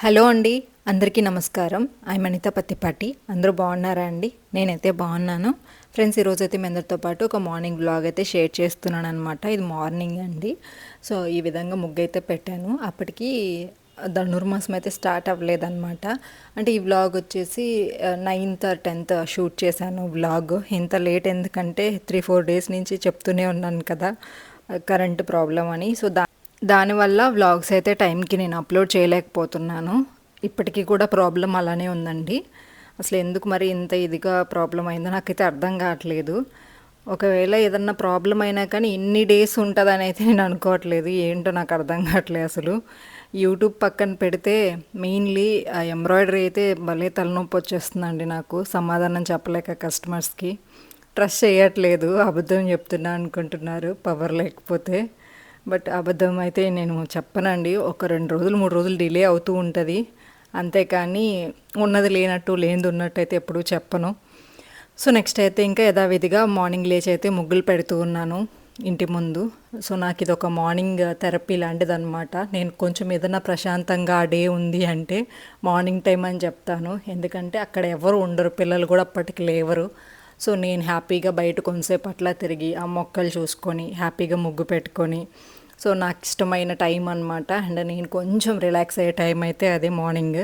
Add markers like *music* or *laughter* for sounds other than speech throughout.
Hello అండి అందరికీ నమస్కారం. ఐ మనిత పత్తిపాటి. అందరూ బాగున్నారా అండి? నేనైతే బాగున్నాను. ఫ్రెండ్స్ ఈరోజు అయితే మీ అందరితో పాటు ఒక మార్నింగ్ బ్లాగ్ అయితే షేర్ చేస్తున్నాను అనమాట ఇది మార్నింగ్ అండి. సో ఈ విధంగా ముగ్గు అయితే పెట్టాను. అప్పటికి ధనుర్మాసం అయితే స్టార్ట్ అవ్వలేదన్నమాట. అంటే ఈ వ్లాగ్ వచ్చేసి నైన్త్ టెన్త్ షూట్ చేశాను వ్లాగ్. ఇంత లేట్ ఎందుకంటే త్రీ ఫోర్ డేస్ నుంచి చెప్తూనే ఉన్నాను కదా కరెంట్ ప్రాబ్లం అని. సో దా దానివల్ల వ్లాగ్స్ అయితే టైంకి నేను అప్లోడ్ చేయలేకపోతున్నాను. ఇప్పటికీ కూడా ప్రాబ్లం అలానే ఉందండి. అసలు ఎందుకు మరి ఇంత ఇదిగా ప్రాబ్లం అయిందో నాకైతే అర్థం కావట్లేదు. ఒకవేళ ఏదన్నా ప్రాబ్లం అయినా కానీ ఇన్ని డేస్ ఉంటుందని అయితే నేను అనుకోవట్లేదు. ఏంటో నాకు అర్థం కావట్లేదు అసలు. యూట్యూబ్ పక్కన పెడితే మెయిన్లీ ఆ ఎంబ్రాయిడరీ అయితే భలే తలనొప్పి వచ్చేస్తుందండి నాకు. సమాధానం చెప్పలేక కస్టమర్స్కి. ట్రస్ట్ చేయట్లేదు అబద్ధం చెప్తున్నా అనుకుంటున్నారు పవర్ లేకపోతే. బట్ అబద్ధం అయితే నేను చెప్పనండి. ఒక రెండు రోజులు మూడు రోజులు డిలే అవుతూ ఉంటుంది. అంతేకాని ఉన్నది లేనట్టు లేనిది ఉన్నట్టు అయితే ఎప్పుడూ చెప్పను. సో నెక్స్ట్ అయితే ఇంకా యథావిధిగా మార్నింగ్ లేచి అయితే ముగ్గులు పెడుతూ ఉన్నాను ఇంటి ముందు. సో నాకు ఇది ఒక మార్నింగ్ థెరపీ లాంటిది అనమాట నేను కొంచెం ఏదైనా ప్రశాంతంగా ఆ డే ఉంది అంటే మార్నింగ్ టైం అని చెప్తాను. ఎందుకంటే అక్కడ ఎవరు ఉండరు పిల్లలు కూడా అప్పటికి లేవరు. సో నేను హ్యాపీగా బయట కొంతసేపు అట్లా తిరిగి ఆ మొక్కలు చూసుకొని హ్యాపీగా ముగ్గు పెట్టుకొని సో నాకు ఇష్టమైన టైం అనమాట అండ్ నేను కొంచెం రిలాక్స్ అయ్యే టైం అయితే అదే మార్నింగ్.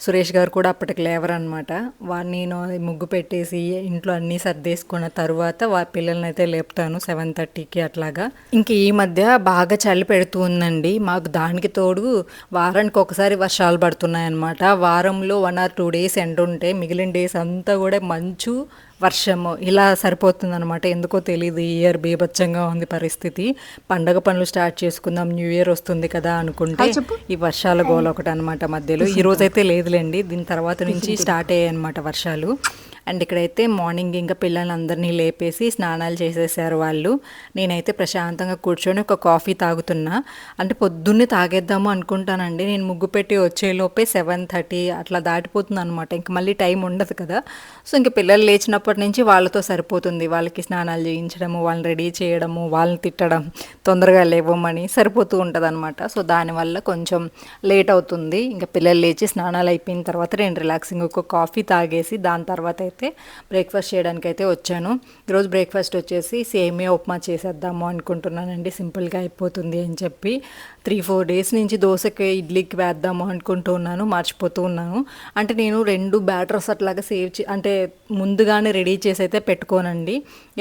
సురేష్ గారు కూడా అప్పటికి లేవరనమాట వాడిని నేను ముగ్గు పెట్టేసి ఇంట్లో అన్నీ సర్దేసుకున్న తర్వాత వా పిల్లల్ని అయితే లేపుతాను సెవెన్ థర్టీకి అట్లాగా. ఇంక ఈ మధ్య బాగా చలి పెడుతూ ఉందండి. మాకు దానికి తోడు వారానికి ఒకసారి వర్షాలు పడుతున్నాయి అనమాట వారంలో వన్ ఆర్ టూ డేస్ ఎండ ఉంటే మిగిలిన డేస్ అంతా కూడా మంచు వర్షము ఇలా సరిపోతుంది అనమాట ఎందుకో తెలియదు ఈ ఇయర్ బీభత్సంగా ఉంది పరిస్థితి. పండగ పనులు స్టార్ట్ చేసుకుందాం న్యూ ఇయర్ వస్తుంది కదా అనుకుంటే ఈ వర్షాల గోల ఒకటి అనమాట మధ్యలో. ఈ రోజైతే లేదులేండి. దీని తర్వాత నుంచి *laughs* స్టార్ట్ అయ్యాయి అనమాట వర్షాలు. అండ్ ఇక్కడైతే మార్నింగ్ ఇంకా పిల్లలందరినీ లేపేసి స్నానాలు చేసేసారు వాళ్ళు. నేనైతే ప్రశాంతంగా కూర్చొని ఒక కాఫీ తాగుతున్నా. అంటే పొద్దున్నే తాగేద్దాము అనుకుంటానండి. నేను ముగ్గు పెట్టి వచ్చేలోపే సెవెన్ థర్టీ అట్లా దాటిపోతుంది అనమాట ఇంక మళ్ళీ టైం ఉండదు కదా. సో ఇంక పిల్లలు లేచినప్పటి నుంచి వాళ్ళతో సరిపోతుంది. వాళ్ళకి స్నానాలు చేయించడము వాళ్ళని రెడీ చేయడము వాళ్ళని తిట్టడం తొందరగా లేవమని సరిపోతూ ఉంటుంది అనమాట సో దానివల్ల కొంచెం లేట్ అవుతుంది. ఇంకా పిల్లలు లేచి స్నానాలు అయిపోయిన తర్వాత నేను రిలాక్సింగ్ ఒక కాఫీ తాగేసి దాని తర్వాత అయితే బ్రేక్ఫాస్ట్ చేయడానికి అయితే వచ్చాను. ఈరోజు బ్రేక్ఫాస్ట్ వచ్చేసి సేమియా ఉప్మా చేసేద్దాము అనుకుంటున్నానండి. సింపుల్గా అయిపోతుంది అని చెప్పి త్రీ ఫోర్ డేస్ నుంచి దోశకి ఇడ్లీకి వేద్దాము అనుకుంటూ ఉన్నాను. మర్చిపోతూ ఉన్నాను. అంటే నేను రెండు బ్యాటర్స్ అట్లాగా సేవ్ చే అంటే ముందుగానే రెడీ చేసి అయితే పెట్టుకోనండి.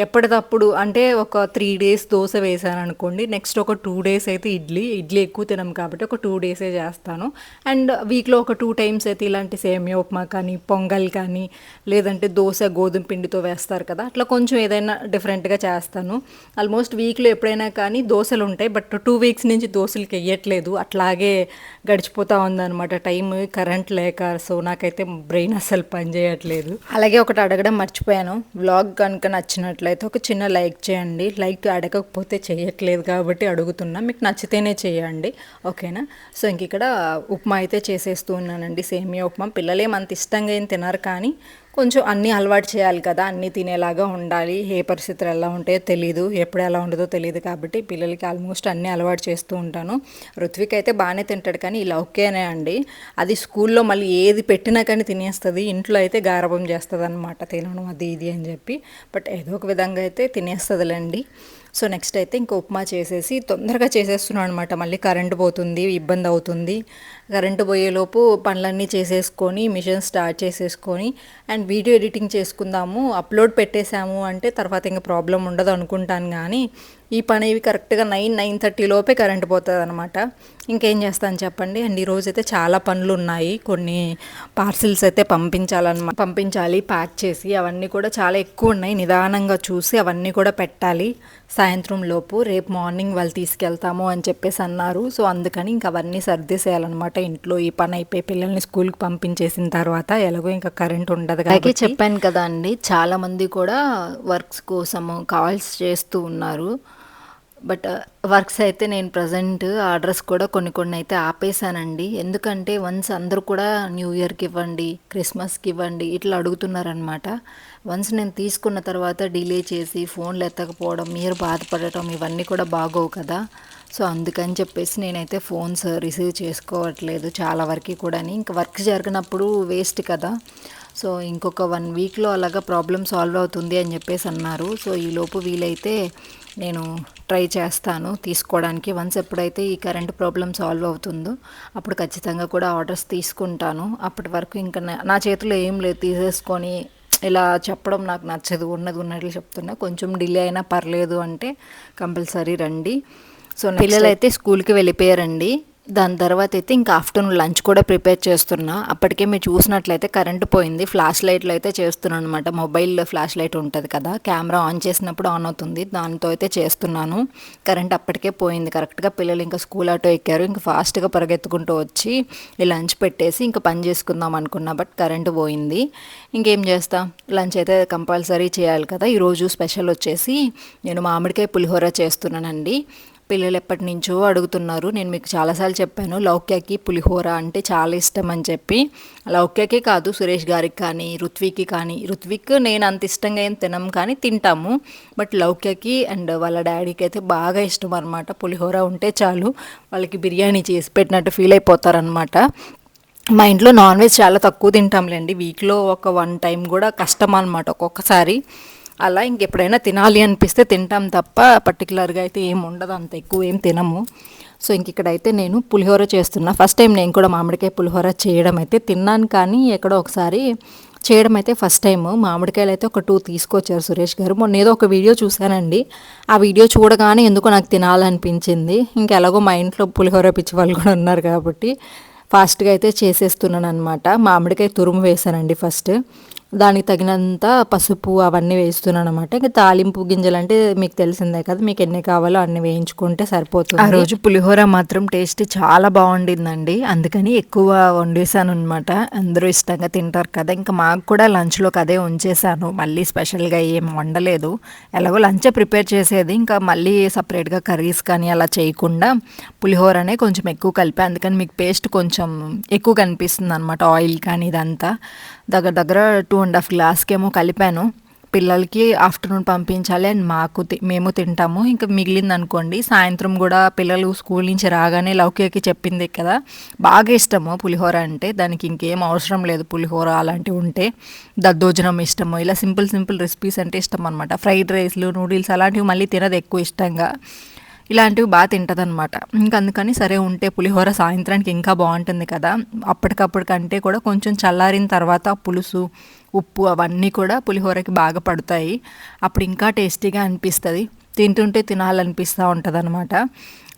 ఎప్పటికప్పుడు అంటే ఒక త్రీ డేస్ దోశ వేసాను అనుకోండి. నెక్స్ట్ ఒక టూ డేస్ అయితే ఇడ్లీ ఇడ్లీ ఎక్కువ తినం కాబట్టి ఒక టూ డేసే చేస్తాను. అండ్ వీక్లో ఒక టూ టైమ్స్ అయితే ఇలాంటి సేమియా ఉప్మా కానీ పొంగల్ కానీ లేదంటే దోశ గోధుమ పిండితో వేస్తారు కదా. అట్లా కొంచెం ఏదైనా డిఫరెంట్గా చేస్తాను. ఆల్మోస్ట్ వీక్లో ఎప్పుడైనా కానీ దోశలు ఉంటాయి. బట్ టూ వీక్స్ నుంచి దోశలకి వెయ్యట్లేదు అట్లాగే గడిచిపోతూ ఉందన్నమాట టైం కరెంట్ లేక సో నాకైతే బ్రెయిన్ అసలు పనిచేయట్లేదు అలాగే ఒకటి అడగడం మర్చిపోయాను. వ్లాగ్ కనుక నచ్చినట్లయితే ఒక చిన్న లైక్ చేయండి. లైక్ అడగకపోతే చేయట్లేదు కాబట్టి అడుగుతున్నా. మీకు నచ్చితేనే చేయండి. ఓకేనా? సో ఇంక ఇక్కడ ఉప్మా అయితే చేసేస్తూ ఉన్నానండి. సేమియా ఉప్మా. పిల్లలేమంత ఇష్టంగా ఏం తినరు కానీ కొంచెం అన్నీ అలవాటు చేయాలి కదా. అన్నీ తినేలాగా ఉండాలి. ఏ పరిస్థితులు ఎలా ఉంటాయో తెలియదు ఎప్పుడు ఎలా ఉండదో తెలియదు కాబట్టి పిల్లలకి ఆల్మోస్ట్ అన్నీ అలవాటు చేస్తూ ఉంటాను. ఋత్విక్ అయితే బాగానే తింటాడు కానీ ఇలా ఓకేనే అండి. అది స్కూల్లో మళ్ళీ ఏది పెట్టినా కానీ తినేస్తుంది. ఇంట్లో అయితే గారభం చేస్తుంది అనమాట తినను అది ఇది అని చెప్పి. బట్ ఏదో ఒక విధంగా అయితే తినేస్తుందిలేండి. సో నెక్స్ట్ అయితే ఇంకా ఉప్మా చేసేసి తొందరగా చేసేస్తున్నాను అనమాట మళ్ళీ కరెంటు పోతుంది ఇబ్బంది అవుతుంది. కరెంటు పోయేలోపు పనులన్నీ చేసేసుకొని మిషన్ స్టార్ట్ చేసేసుకొని అండ్ వీడియో ఎడిటింగ్ చేసుకుందాము అప్లోడ్ పెట్టేశాము అంటే తర్వాత ఇంకా ప్రాబ్లం ఉండదు అనుకుంటాను కానీ ఈ పని ఇవి కరెక్ట్గా నైన్ నైన్ థర్టీ లోపే కరెంటు పోతుంది అనమాట ఇంకేం చేస్తాను చెప్పండి. అండ్ ఈరోజు అయితే చాలా పనులు ఉన్నాయి కొన్ని పార్సిల్స్ అయితే పంపించాలన్నమాట పంపించాలి ప్యాక్ చేసి అవన్నీ కూడా చాలా ఎక్కువ ఉన్నాయి నిదానంగా చూసి అవన్నీ కూడా పెట్టాలి. సాయంత్రం లోపు రేపు మార్నింగ్ వాళ్ళు తీసుకెళ్తాము అని చెప్పేసి అన్నారు. సో అందుకని ఇంకా అవన్నీ సర్దేసేయాలన్నమాట ఇంట్లో. ఈ పని అయిపోయి పిల్లల్ని స్కూల్కి పంపించేసిన తర్వాత ఎలాగో ఇంకా కరెంట్ ఉండదు అలాగే చెప్పాను కదా అండి. చాలామంది కూడా వర్క్స్ కోసము కాల్స్ చేస్తూ ఉన్నారు. బట్ uh, వర్క్స్ అయితే నేను ప్రజెంట్ ఆర్డర్స్ కూడా కొన్ని కొన్ని అయితే ఆపేసానండి ఎందుకంటే వన్స్ అందరూ కూడా న్యూ ఇయర్కి ఇవ్వండి క్రిస్మస్కి ఇవ్వండి ఇట్లా అడుగుతున్నారనమాట వన్స్ నేను తీసుకున్న తర్వాత డిలే చేసి ఫోన్లు ఎత్తకపోవడం మీరు బాధపడటం ఇవన్నీ కూడా బాగోవు కదా. సో అందుకని చెప్పేసి నేనైతే ఫోన్స్ రిసీవ్ చేసుకోవట్లేదు చాలా వరకు కూడా ఇంకా వర్క్ జరిగినప్పుడు వేస్ట్ కదా. సో ఇంకొక వన్ వీక్లో అలాగా ప్రాబ్లమ్ సాల్వ్ అవుతుంది అని చెప్పేసి అన్నారు. సో ఈలోపు వీలైతే నేను ట్రై చేస్తాను తీసుకోవడానికి. వన్స్ ఎప్పుడైతే ఈ కరెంట్ ప్రాబ్లం సాల్వ్ అవుతుందో అప్పుడు ఖచ్చితంగా కూడా ఆర్డర్స్ తీసుకుంటాను. అప్పటి వరకు ఇంకా నా చేతిలో ఏం లేదు. తీసేసుకొని ఇలా చెప్పడం నాకు నచ్చదు. ఉన్నది ఉన్నట్లు చెప్తున్నా. కొంచెం డిలే అయినా పర్లేదు అంటే కంపల్సరీ రండి. సో పిల్లలు అయితే స్కూల్కి వెళ్ళిపోయారండి. దాని తర్వాత అయితే ఇంకా ఆఫ్టర్నూన్ లంచ్ కూడా ప్రిపేర్ చేస్తున్నా. అప్పటికే మీరు చూసినట్లయితే కరెంట్ పోయింది. ఫ్లాష్ లైట్లు అయితే చేస్తున్నాను అనమాట మొబైల్లో ఫ్లాష్ లైట్ ఉంటుంది కదా. కెమెరా ఆన్ చేసినప్పుడు ఆన్ అవుతుంది. దాంతో అయితే చేస్తున్నాను. కరెంట్ అప్పటికే పోయింది. కరెక్ట్గా పిల్లలు ఇంకా స్కూల్ ఆటో ఎక్కారు. ఇంకా ఫాస్ట్గా పరిగెత్తుకుంటూ వచ్చి ఈ లంచ్ పెట్టేసి ఇంకా పని చేసుకుందాం అనుకున్నా. బట్ కరెంట్ పోయింది. ఇంకేం చేస్తా? లంచ్ అయితే కంపల్సరీ చేయాలి కదా. ఈరోజు స్పెషల్ వచ్చేసి నేను మామిడికాయ పులిహోర చేస్తున్నానండి. పిల్లలు ఎప్పటి నుంచో అడుగుతున్నారు. నేను మీకు చాలాసార్లు చెప్పాను లౌక్యకి పులిహోర అంటే చాలా ఇష్టం అని చెప్పి. లౌక్యకే కాదు సురేష్ గారికి కానీ రుత్వికి కానీ. రుత్విక్ నేను అంత ఇష్టంగా ఏం తినం కానీ తింటాము. బట్ లౌక్యకి అండ్ వాళ్ళ డాడీకి అయితే బాగా ఇష్టం అనమాట పులిహోర ఉంటే చాలు వాళ్ళకి బిర్యానీ చేసి పెట్టినట్టు ఫీల్ అయిపోతారనమాట మా ఇంట్లో నాన్ వెజ్ చాలా తక్కువ తింటాంలేండి. వీక్లో ఒక వన్ టైం కూడా కష్టం అనమాట ఒక్కొక్కసారి. అలా ఇంకెప్పుడైనా తినాలి అనిపిస్తే తింటాం తప్ప పర్టికులర్గా అయితే ఏం ఉండదు అంత ఎక్కువ ఏం తినము. సో ఇంక ఇక్కడైతే నేను పులిహోర చేస్తున్నా. ఫస్ట్ టైం నేను కూడా మామిడికాయ పులిహోర చేయడం అయితే తిన్నాను కానీ ఎక్కడో ఒకసారి చేయడం అయితే ఫస్ట్ టైం మామిడికాయలు అయితే ఒక టూ తీసుకొచ్చారు సురేష్ గారు. మొన్న ఏదో ఒక వీడియో చూశానండి. ఆ వీడియో చూడగానే ఎందుకో నాకు తినాలనిపించింది. ఇంకెలాగో మా ఇంట్లో పులిహోర పిచ్చి వాళ్ళు కూడా ఉన్నారు కాబట్టి ఫాస్ట్గా అయితే చేసేస్తున్నాను అనమాట మామిడికాయ తురుము వేసానండి ఫస్ట్ దానికి తగినంత పసుపు అవన్నీ వేస్తున్నాను అనమాట ఇంకా తాలింపు గింజలు అంటే మీకు తెలిసిందే కదా మీకు ఎన్ని కావాలో అన్ని వేయించుకుంటే సరిపోతుంది. ఆ రోజు పులిహోర మాత్రం టేస్ట్ చాలా బాగుండిందండి. అందుకని ఎక్కువ వండేసాను అనమాట అందరూ ఇష్టంగా తింటారు కదా. ఇంకా మాకు కూడా లంచ్లోకి అదే ఉంచేసాను మళ్ళీ స్పెషల్గా ఏం వండలేదు. ఎలాగో లంచే ప్రిపేర్ చేసేది. ఇంకా మళ్ళీ సపరేట్గా కర్రీస్ కానీ అలా చేయకుండా పులిహోరనే కొంచెం ఎక్కువ కలిపి. అందుకని మీకు పేస్ట్ కొంచెం ఎక్కువ కనిపిస్తుంది అనమాట ఆయిల్ కానీ ఇదంతా. దగ్గర దగ్గర టూ అండ్ హాఫ్ గ్లాస్కేమో కలిపాను. పిల్లలకి ఆఫ్టర్నూన్ పంపించాలి అండ్ మాకు మేము తింటాము. ఇంకా మిగిలింది అనుకోండి సాయంత్రం కూడా పిల్లలు స్కూల్ నుంచి రాగానే లౌకికి చెప్పింది కదా. బాగా ఇష్టము పులిహోర అంటే దానికి ఇంకేం అవసరం లేదు పులిహోర అలాంటివి ఉంటే. దద్దోజనం ఇష్టము ఇలా సింపుల్ సింపుల్ రెసిపీస్ అంటే ఇష్టం అనమాట ఫ్రైడ్ రైస్లు నూడిల్స్ అలాంటివి మళ్ళీ తినదు ఎక్కువ ఇష్టంగా. ఇలాంటివి బాగా తింటదనమాట ఇంకా అందుకని సరే ఉంటే పులిహోర సాయంత్రానికి ఇంకా బాగుంటుంది కదా. అప్పటికప్పుడు కంటే కూడా కొంచెం చల్లారిన తర్వాత పులుసు ఉప్పు అవన్నీ కూడా పులిహోరకి బాగా పడతాయి. అప్పుడు ఇంకా టేస్టీగా అనిపిస్తుంది. తింటుంటే తినాలనిపిస్తూ ఉంటుంది అనమాట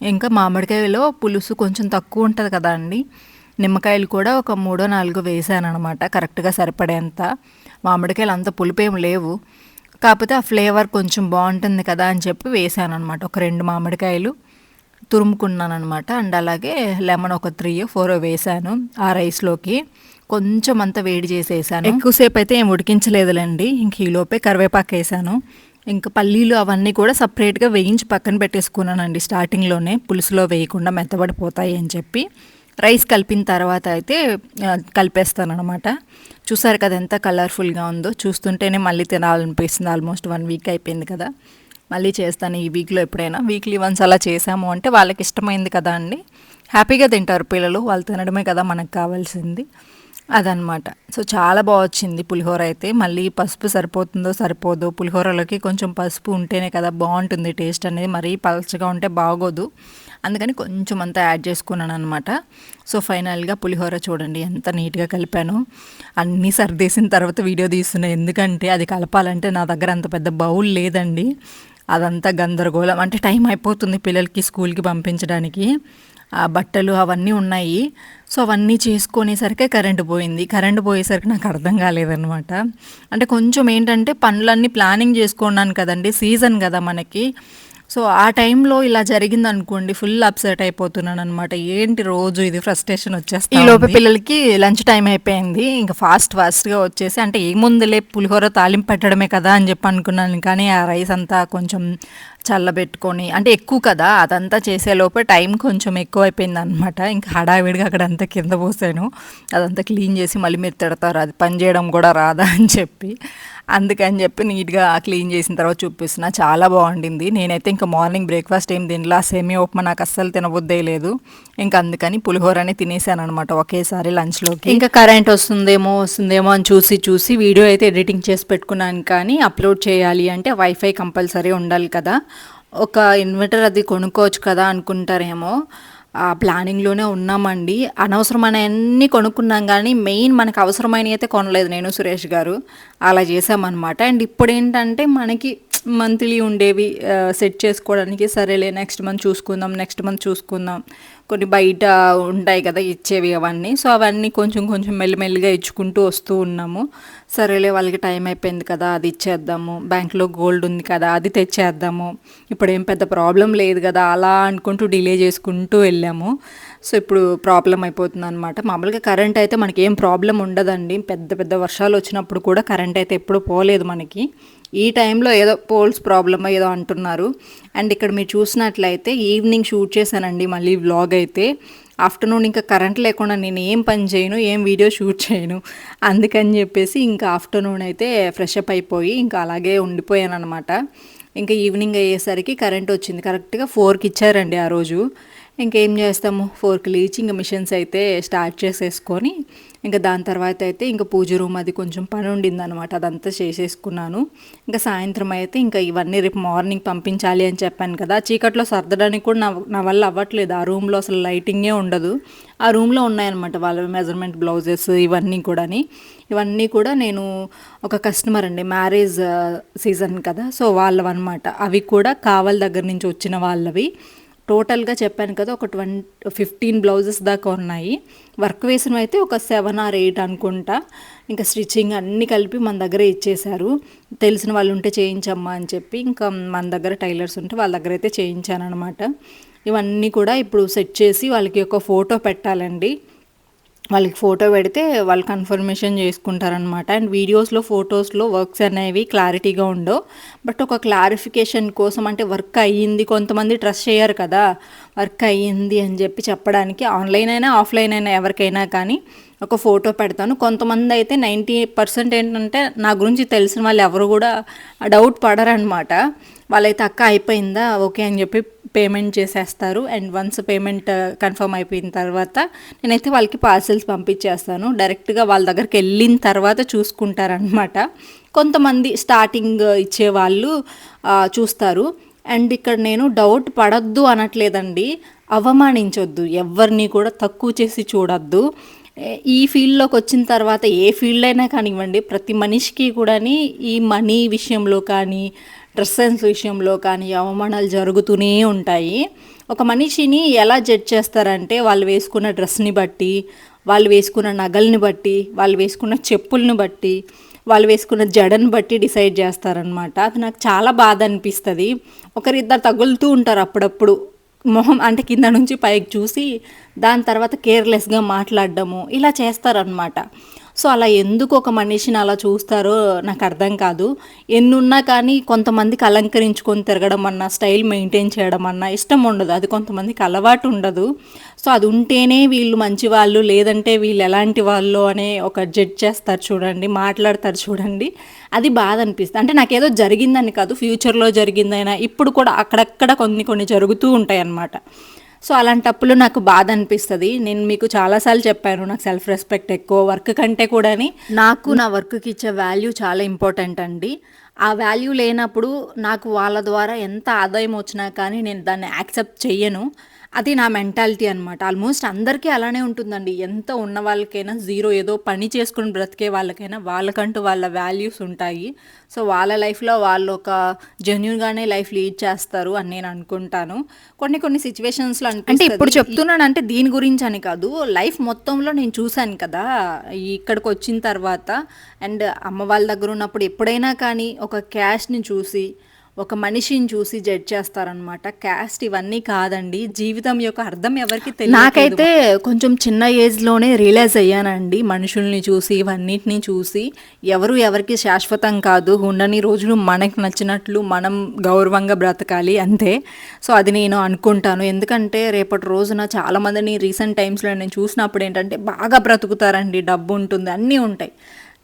ఇంకా మామిడికాయలో పులుసు కొంచెం తక్కువ ఉంటుంది కదా అండి. నిమ్మకాయలు కూడా ఒక మూడో నాలుగో వేసాను అనమాట కరెక్ట్గా సరిపడేంత. మామిడికాయలు అంత పులిపేం లేవు. కాకపోతే ఆ ఫ్లేవర్ కొంచెం బాగుంటుంది కదా అని చెప్పి వేసాను అనమాట ఒక రెండు మామిడికాయలు తురుముకున్నాను అనమాట అండ్ అలాగే లెమన్ ఒక త్రీ ఫోర్ వేసాను ఆ రైస్లోకి కొంచెం అంత వేడి చేసేసాను. ఎక్కువసేపు అయితే ఏం ఉడికించలేదులేండి. ఇంక ఈలోపే కరివేపాకు వేసాను. ఇంకా పల్లీలు అవన్నీ కూడా సపరేట్గా వేయించి పక్కన పెట్టేసుకున్నానండి స్టార్టింగ్లోనే పులుసులో వేయకుండా మెత్తబడిపోతాయి అని చెప్పి. రైస్ కలిపిన తర్వాత అయితే కలిపేస్తాను అనమాట చూసారు కదా ఎంత కలర్ఫుల్గా ఉందో? చూస్తుంటేనే మళ్ళీ తినాలనిపిస్తుంది. ఆల్మోస్ట్ వన్ వీక్ అయిపోయింది కదా. మళ్ళీ చేస్తాను ఈ వీక్లో ఎప్పుడైనా. వీక్లీ వన్స్ అలా చేసాము అంటే వాళ్ళకి ఇష్టమైంది కదా అండి. హ్యాపీగా తింటారు పిల్లలు. వాళ్ళు తినడమే కదా మనకు కావాల్సింది. అదనమాట. సో చాలా బాగా వచ్చింది పులిహోర అయితే. మళ్ళీ పసుపు సరిపోతుందో సరిపోదో పులిహోరలోకి కొంచెం పసుపు ఉంటేనే కదా బాగుంటుంది టేస్ట్ అనేది. మరీ పలచగా ఉంటే బాగోదు. అందుకని కొంచెం అంతా యాడ్ చేసుకున్నాను అనమాట సో ఫైనల్గా పులిహోర చూడండి ఎంత నీట్గా కలిపాను. అన్నీ సర్దేసిన తర్వాత వీడియో తీస్తున్నాను ఎందుకంటే అది కలపాలంటే నా దగ్గర అంత పెద్ద బౌల్ లేదండి. అదంతా గందరగోళం. అంటే టైం అయిపోతుంది పిల్లలకి స్కూల్కి పంపించడానికి. బట్టలు అవన్నీ ఉన్నాయి. సో అవన్నీ చేసుకునేసరికి కరెంటు పోయింది. కరెంటు పోయేసరికి నాకు అర్థం కాలేదనమాట అంటే కొంచెం ఏంటంటే పనులన్నీ ప్లానింగ్ చేసుకోన్నాను కదండి. సీజన్ కదా మనకి. సో ఆ టైంలో ఇలా జరిగింది అనుకోండి ఫుల్ అప్సెట్ అయిపోతున్నాను అనమాట ఏంటి రోజు ఇది ఫ్రస్ట్రేషన్ వచ్చేస్తుంది ఈ లోపల పిల్లలకి లంచ్ టైం అయిపోయింది. ఇంకా ఫాస్ట్ ఫాస్ట్గా వచ్చేసి అంటే ఏముందులే పులిహోర తాలింపు పెట్టడమే కదా అని చెప్పి అనుకున్నాను. కానీ ఆ రైస్ అంతా కొంచెం చల్లబెట్టుకొని అంటే ఎక్కువ కదా అదంతా చేసేలోపే టైం కొంచెం ఎక్కువ అయిపోయింది అనమాట ఇంకా హడావిడిగా అక్కడ అంతా కింద పోసాను. అదంతా క్లీన్ చేసి మళ్ళీ మీరు తిడతారు అది పని చేయడం కూడా రాదా అని చెప్పి. అందుకని చెప్పి నీట్గా క్లీన్ చేసిన తర్వాత చూపిస్తున్నా. చాలా బాగుండింది. నేనైతే ఇంకా మార్నింగ్ బ్రేక్ఫాస్ట్ ఏం తినలా. సెమీ ఉప్మా నాకు అస్సలు తినబుద్దే లేదు. ఇంకా అందుకని పులిహోరనే తినేసాను అనమాట ఒకేసారి లంచ్లోకి. ఇంకా కరెంట్ వస్తుందేమో వస్తుందేమో అని చూసి చూసి వీడియో అయితే ఎడిటింగ్ చేసి పెట్టుకున్నాను కానీ అప్లోడ్ చేయాలి అంటే వైఫై కంపల్సరీ ఉండాలి కదా. ఒక ఇన్వర్టర్ అది కొనుక్కోవచ్చు కదా అనుకుంటారేమో. ఆ ప్లానింగ్లోనే ఉన్నామండి. అనవసరమైన అన్నీ కొనుక్కున్నాం కానీ మెయిన్ మనకు అవసరమైనవి అయితే కొనలేదు నేను సురేష్ గారు. అలా చేసామన్నమాట. అండ్ ఇప్పుడు ఏంటంటే మనకి మంత్లీ ఉండేవి సెట్ చేసుకోవడానికి. సరేలే నెక్స్ట్ మంత్ చూసుకుందాం నెక్స్ట్ మంత్ చూసుకుందాం. కొన్ని బయట ఉంటాయి కదా ఇచ్చేవి అవన్నీ. సో అవన్నీ కొంచెం కొంచెం మెల్లిమెల్లిగా ఇచ్చుకుంటూ వస్తూ ఉన్నాము. సరేలే వాళ్ళకి టైం అయిపోయింది కదా అది ఇచ్చేద్దాము. బ్యాంక్లో గోల్డ్ ఉంది కదా అది తెచ్చేద్దాము. ఇప్పుడు ఏం పెద్ద ప్రాబ్లం లేదు కదా అలా అనుకుంటూ డిలే చేసుకుంటూ వెళ్ళాము. సో ఇప్పుడు ప్రాబ్లం అయిపోతుంది అనమాట మామూలుగా కరెంట్ అయితే మనకి ఏం ప్రాబ్లం ఉండదండి. పెద్ద పెద్ద వర్షాలు వచ్చినప్పుడు కూడా కరెంట్ అయితే ఎప్పుడు పోలేదు మనకి. ఈ టైంలో ఏదో పోల్స్ ప్రాబ్లమ్ ఏదో అంటున్నారు. అండ్ ఇక్కడ మీరు చూసినట్లయితే ఈవినింగ్ షూట్ చేశానండి మళ్ళీ వ్లాగ్ అయితే. ఆఫ్టర్నూన్ ఇంకా కరెంట్ లేకుండా నేను ఏం పని చేయను ఏం వీడియో షూట్ చేయను. అందుకని చెప్పేసి ఇంకా ఆఫ్టర్నూన్ అయితే ఫ్రెష్ అప్ అయిపోయి ఇంకా అలాగే ఉండిపోయాను అనమాట ఇంకా ఈవినింగ్ అయ్యేసరికి కరెంట్ వచ్చింది. కరెక్ట్గా ఫోర్కి ఇచ్చారండి ఆ రోజు. ఇంకేం చేస్తాము? ఫోర్క్ లీచి ఇంకా మిషన్స్ అయితే స్టార్ట్ చేసేసుకొని ఇంకా దాని తర్వాత అయితే ఇంకా పూజ రూమ్ అది కొంచెం పని ఉండింది అనమాట అదంతా చేసేసుకున్నాను. ఇంకా సాయంత్రం అయితే ఇంకా ఇవన్నీ రేపు మార్నింగ్ పంపించాలి అని చెప్పాను కదా. చీకట్లో సర్దడానికి కూడా నా నా వల్ల అవ్వట్లేదు. ఆ రూమ్లో అసలు లైటింగే ఉండదు. ఆ రూమ్లో ఉన్నాయన్నమాట వాళ్ళ మెజర్మెంట్ బ్లౌజెస్ ఇవన్నీ కూడాని. ఇవన్నీ కూడా నేను ఒక కస్టమర్ అండి మ్యారేజ్ సీజన్ కదా. సో వాళ్ళవన్నమాట. అవి కూడా కావల్ దగ్గర నుంచి వచ్చిన వాళ్ళవి. టోటల్గా చెప్పాను కదా ఒక ట్వంటీ ఫిఫ్టీన్ బ్లౌజెస్ దాకా ఉన్నాయి. వర్క్ వేసినవి అయితే ఒక సెవెన్ ఆర్ ఎయిట్ అనుకుంటా. ఇంకా స్టిచ్చింగ్ అన్నీ కలిపి మన దగ్గర ఇచ్చేశారు. తెలిసిన వాళ్ళు ఉంటే చేయించమ్మా అని చెప్పి ఇంకా మన దగ్గర టైలర్స్ ఉంటే వాళ్ళ దగ్గర అయితే చేయించాను అనమాట ఇవన్నీ కూడా ఇప్పుడు సెట్ చేసి వాళ్ళకి ఒక ఫోటో పెట్టాలండి. వాళ్ళకి ఫోటో పెడితే వాళ్ళు కన్ఫర్మేషన్ చేసుకుంటారనమాట అండ్ వీడియోస్లో ఫొటోస్లో వర్క్స్ అనేవి క్లారిటీగా ఉండవు. బట్ ఒక క్లారిఫికేషన్ కోసం అంటే వర్క్ అయ్యింది కొంతమంది ట్రస్ట్ చేయరు కదా. వర్క్ అయ్యింది అని చెప్పి చెప్పడానికి ఆన్లైన్ అయినా ఆఫ్లైన్ అయినా ఎవరికైనా కానీ ఒక ఫోటో పెడతాను. కొంతమంది అయితే నైంటీ పర్సెంట్ ఏంటంటే నా గురించి తెలిసిన వాళ్ళు ఎవరు కూడా డౌట్ పడరనమాట వాళ్ళైతే అక్క అయిపోయిందా? ఓకే అని చెప్పి పేమెంట్ చేసేస్తారు. And once payment uh, confirm అయిపోయిన తర్వాత నేనైతే వాళ్ళకి పార్సెల్స్ పంపించేస్తాను. డైరెక్ట్గా వాళ్ళ దగ్గరికి వెళ్ళిన తర్వాత చూసుకుంటారనమాట కొంతమంది స్టార్టింగ్ ఇచ్చే వాళ్ళు చూస్తారు. అండ్ ఇక్కడ నేను డౌట్ పడద్దు అనట్లేదండి. అవమానించొద్దు. ఎవరిని కూడా తక్కువ చేసి చూడొద్దు. ఈ ఫీల్డ్లోకి వచ్చిన తర్వాత ఏ ఫీల్డ్ అయినా కానివ్వండి ప్రతి మనిషికి కూడా ఈ మనీ విషయంలో కానీ డ్రెస్ సెన్స్ విషయంలో కానీ అవమానాలు జరుగుతూనే ఉంటాయి. ఒక మనిషిని ఎలా జడ్జ్ చేస్తారంటే వాళ్ళు వేసుకున్న డ్రెస్ని బట్టి వాళ్ళు వేసుకున్న నగల్ని బట్టి వాళ్ళు వేసుకున్న చెప్పుల్ని బట్టి వాళ్ళు వేసుకున్న జడని బట్టి డిసైడ్ చేస్తారనమాట అది నాకు చాలా బాధ అనిపిస్తుంది. ఒకరిద్దరు తగులుతూ ఉంటారు అప్పుడప్పుడు. మొహం అంటే కింద నుంచి పైకి చూసి దాని తర్వాత కేర్లెస్గా మాట్లాడడము ఇలా చేస్తారనమాట సో అలా ఎందుకు ఒక మనిషిని అలా చూస్తారో నాకు అర్థం కాదు. ఎన్నున్నా కానీ కొంతమందికి అలంకరించుకొని తిరగడం అన్నా స్టైల్ మెయింటైన్ చేయడం అన్నా ఇష్టం ఉండదు. అది కొంతమందికి అలవాటు ఉండదు. సో అది ఉంటేనే వీళ్ళు మంచి వాళ్ళు లేదంటే వీళ్ళు ఎలాంటి వాళ్ళు అనే ఒక జడ్జ్ చేస్తారు చూడండి మాట్లాడతారు చూడండి. అది బాధ అనిపిస్తుంది. అంటే నాకేదో జరిగిందని కాదు ఫ్యూచర్లో జరిగిందైనా ఇప్పుడు కూడా అక్కడక్కడ కొన్ని కొన్ని జరుగుతూ ఉంటాయి అన్నమాట సో అలాంటప్పుడు నాకు బాధ అనిపిస్తుంది. నేను మీకు చాలాసార్లు చెప్పాను నాకు సెల్ఫ్ రెస్పెక్ట్ ఎక్కువ వర్క్ కంటే కూడాని. నాకు నా వర్క్కి ఇచ్చే వాల్యూ చాలా ఇంపార్టెంట్ అండి. ఆ వాల్యూ లేనప్పుడు నాకు వాళ్ళ ద్వారా ఎంత ఆదాయం వచ్చినా కానీ నేను దాన్ని యాక్సెప్ట్ చెయ్యను. అది నా మెంటాలిటీ అనమాట ఆల్మోస్ట్ అందరికీ అలానే ఉంటుందండి. ఎంత ఉన్న వాళ్ళకైనా జీరో ఏదో పని చేసుకుని బ్రతికే వాళ్ళకైనా వాళ్ళకంటూ వాళ్ళ వాల్యూస్ ఉంటాయి. సో వాళ్ళ లైఫ్లో వాళ్ళు ఒక జెన్యున్గానే లైఫ్ లీడ్ చేస్తారు అని నేను అనుకుంటాను. కొన్ని కొన్ని సిచ్యువేషన్స్లో అంటే ఇప్పుడు చెప్తున్నాను అంటే దీని గురించి అని కాదు. లైఫ్ మొత్తంలో నేను చూశాను కదా ఇక్కడికి వచ్చిన తర్వాత. అండ్ అమ్మ వాళ్ళ దగ్గర ఉన్నప్పుడు ఎప్పుడైనా కానీ ఒక క్యాష్ని చూసి ఒక మనిషిని చూసి జడ్జ్ చేస్తారనమాట క్యాస్ట్ ఇవన్నీ కాదండి. జీవితం యొక్క అర్థం ఎవరికి తెలియదు నాకైతే కొంచెం చిన్న ఏజ్లోనే రియలైజ్ అయ్యానండి మనుషుల్ని చూసి ఇవన్నిటిని చూసి. ఎవరు ఎవరికి శాశ్వతం కాదు. ఉండని రోజులు మనకు నచ్చినట్లు మనం గౌరవంగా బ్రతకాలి అంతే. సో అది నేను అనుకుంటాను. ఎందుకంటే రేపటి రోజున చాలామందిని రీసెంట్ టైమ్స్లో నేను చూసినప్పుడు ఏంటంటే బాగా బ్రతుకుతారండి. డబ్బు ఉంటుంది అన్నీ ఉంటాయి.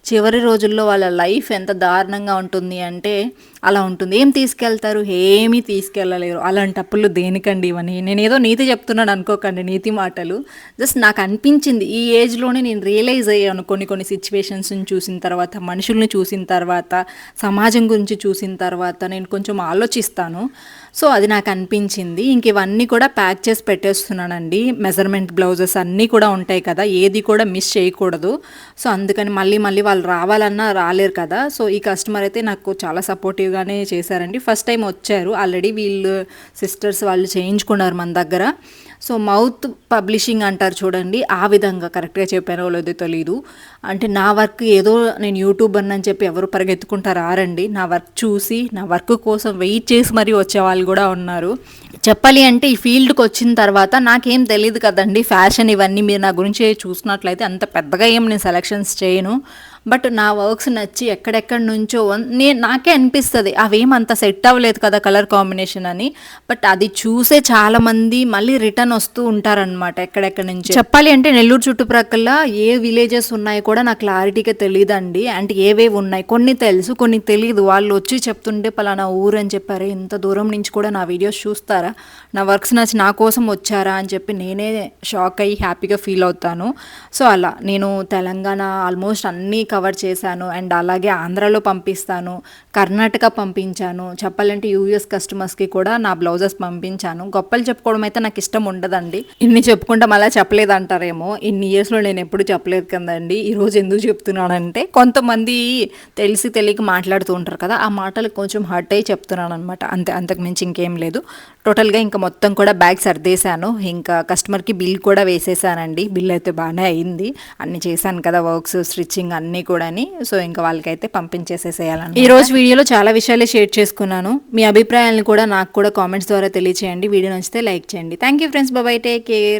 చివరి రోజుల్లో వాళ్ళ లైఫ్ ఎంత దారుణంగా ఉంటుంది అంటే అలా ఉంటుంది. ఏం తీసుకెళ్తారు? ఏమీ తీసుకెళ్ళలేరు. అలాంటప్పుడు దేనికండి ఇవన్నీ? నేను ఏదో నీతి చెప్తున్నాను అనుకోకండి నీతి మాటలు. జస్ట్ నాకు అనిపించింది ఈ ఏజ్లోనే నేను రియలైజ్ అయ్యాను కొన్ని కొన్ని సిచ్యువేషన్స్ని చూసిన తర్వాత మనుషుల్ని చూసిన తర్వాత సమాజం గురించి చూసిన తర్వాత. నేను కొంచెం ఆలోచిస్తాను. సో అది నాకు అనిపించింది. ఇంక ఇవన్నీ కూడా ప్యాక్ చేసి పెట్టేస్తున్నానండి. మెజర్మెంట్ బ్లౌజెస్ అన్నీ కూడా ఉంటాయి కదా ఏది కూడా మిస్ చేయకూడదు. సో అందుకని మళ్ళీ మళ్ళీ వాళ్ళు రావాలన్నా రాలేరు కదా. సో ఈ కస్టమర్ అయితే నాకు చాలా సపోర్టివ్గానే చేశారండి. ఫస్ట్ టైం వచ్చారు. ఆల్రెడీ వీళ్ళు సిస్టర్స్ వాళ్ళు చేయించుకున్నారు మన దగ్గర. సో మౌత్ పబ్లిషింగ్ అంటారు చూడండి ఆ విధంగా కరెక్ట్గా చెప్పారో లేదో తెలీదు. అంటే నా వర్క్ ఏదో నేను యూట్యూబ్ అని చెప్పి ఎవరు పరిగెత్తుకుంటారు రారండి నా వర్క్ చూసి నా వర్క్ కోసం వెయిట్ చేసి మరీ వచ్చే వాళ్ళు కూడా ఉన్నారు. చెప్పాలి అంటే ఈ ఫీల్డ్కి వచ్చిన తర్వాత నాకేం తెలియదు కదండి ఫ్యాషన్ ఇవన్నీ మీరు నా గురించి చూసినట్లయితే అంత పెద్దగా ఏం నేను సెలెక్షన్స్ చేయను. బట్ నా వర్క్స్ నచ్చి ఎక్కడెక్కడి నుంచో నేను నాకే అనిపిస్తుంది అవేం అంత సెట్ అవ్వలేదు కదా కలర్ కాంబినేషన్ అని. బట్ అది చూసే చాలామంది మళ్ళీ రిటర్న్ వస్తూ ఉంటారనమాట ఎక్కడెక్కడి నుంచి. చెప్పాలి అంటే నెల్లూరు చుట్టుప్రక్కల ఏ విలేజెస్ ఉన్నాయో కూడా నాకు క్లారిటీగా తెలియదండి అంటే ఏవేవి ఉన్నాయి? కొన్ని తెలుసు కొన్ని తెలియదు వాళ్ళు వచ్చి చెప్తుంటే పలానా ఊరు అని చెప్పారు ఇంత దూరం నుంచి కూడా నా వీడియోస్ చూస్తారా? నా వర్క్స్ నచ్చి నా కోసం వచ్చారా? అని చెప్పి నేనే షాక్ అయ్యి హ్యాపీగా ఫీల్ అవుతాను. సో అలా నేను తెలంగాణ ఆల్మోస్ట్ అన్ని కవర్ చేశాను అండ్ అలాగే ఆంధ్రాలో పంపిస్తాను కర్ణాటక పంపించాను చెప్పాలంటే యూఎస్ కస్టమర్స్కి కూడా నా బ్లౌజెస్ పంపించాను. గొప్పలు చెప్పుకోవడం అయితే నాకు ఇష్టం ఉండదండి. ఇన్ని చెప్పుకుంటే మళ్ళీ చెప్పలేదు అంటారేమో ఇన్ని ఇయర్స్లో నేను ఎప్పుడు చెప్పలేదు కదండి. ఈరోజు ఎందుకు చెప్తున్నానంటే కొంతమంది తెలిసి తెలియక మాట్లాడుతూ ఉంటారు కదా ఆ మాటలు కొంచెం హర్ట్ అయ్యి చెప్తున్నాను అనమాట అంతే అంతకు మించి ఇంకేం లేదు. టోటల్గా ఇంకా మొత్తం కూడా బ్యాగ్ సర్దేశాను. ఇంకా కస్టమర్కి బిల్ కూడా వేసేసానండి. బిల్ అయితే బాగానే అయింది. అన్ని చేశాను కదా వర్క్స్ స్టిచ్చింగ్ అన్నీ కూడాని. సో ఇంకా వాళ్ళకైతే పంపించేసేసేయాలని ఈరోజు వీడియోలో చాలా విషయాలే షేర్ చేసుకున్నాను. మీ అభిప్రాయాలను కూడా నాకు కూడా కామెంట్స్ ద్వారా తెలియచేయండి. వీడియో నచ్చితే లైక్ చేయండి. Thank you friends bye bye take care